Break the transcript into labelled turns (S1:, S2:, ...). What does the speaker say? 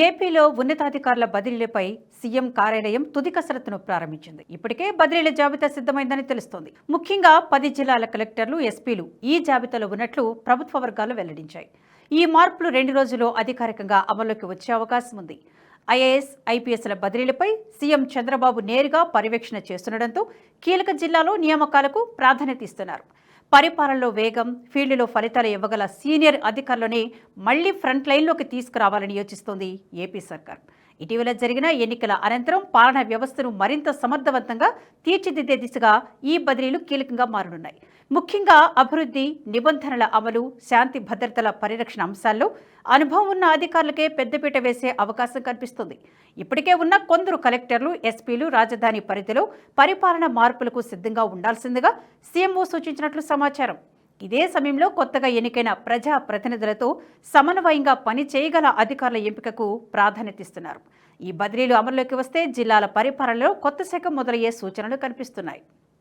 S1: ఏపీలో ఉన్నతాధికారుల బదిలీలపై సీఎం కార్యాలయం తుది కసరత్తును ప్రారంభించింది. ఇప్పటికే బదిలీల జాబితా సిద్ధమైందని తెలుస్తోంది. ముఖ్యంగా పది జిల్లాల కలెక్టర్లు ఎస్పీలు ఈ జాబితాలో ఉన్నట్లు ప్రభుత్వ వర్గాలు వెల్లడించాయి. ఈ మార్పులు రెండు రోజుల్లో అధికారికంగా అమల్లోకి వచ్చే అవకాశం ఉంది. ఐఏఎస్ ఐపీఎస్ల బదిలీలపై సీఎం చంద్రబాబు నేరుగా పర్యవేక్షణ చేస్తుండటంతో కీలక జిల్లాలో నియామకాలకు ప్రాధాన్యత ఇస్తున్నారు. పరిపాలనలో వేగం ఫీల్డ్లో ఫలితాలు ఇవ్వగల సీనియర్ అధికారులనే మళ్ళీ ఫ్రంట్ లైన్లోకి తీసుకురావాలని యోచిస్తోంది ఏపీ సర్కార్. ఇటీవల జరిగిన ఎన్నికల అనంతరం పాలన వ్యవస్థను మరింత సమర్థవంతంగా తీర్చిదిద్దే దిశగా ఈ బదిలీలు కీలకంగా మారనున్నాయి. ముఖ్యంగా అభివృద్ధి నిబంధనల అమలు శాంతి భద్రతల పరిరక్షణ అంశాల్లో అనుభవం ఉన్న అధికారులకే పెద్దపీట వేసే అవకాశం కనిపిస్తుంది. ఇప్పటికే ఉన్న కొందరు కలెక్టర్లు ఎస్పీలు రాజధాని పరిధిలో పరిపాలన మార్పులకు సిద్ధంగా ఉండాల్సిందిగా సీఎంఓ సూచించినట్లు సమాచారం. ఇదే సమయంలో కొత్తగా ఎన్నికైన ప్రజా ప్రతినిధులతో సమన్వయంగా పని చేయగల అధికారుల ఎంపికకు ప్రాధాన్యత ఇస్తున్నారు ఈ బదిలీలు అమల్లోకి వస్తే జిల్లాల పరిపాలనలో కొత్త శాఖ మొదలయ్యే సూచనలు కనిపిస్తున్నాయి.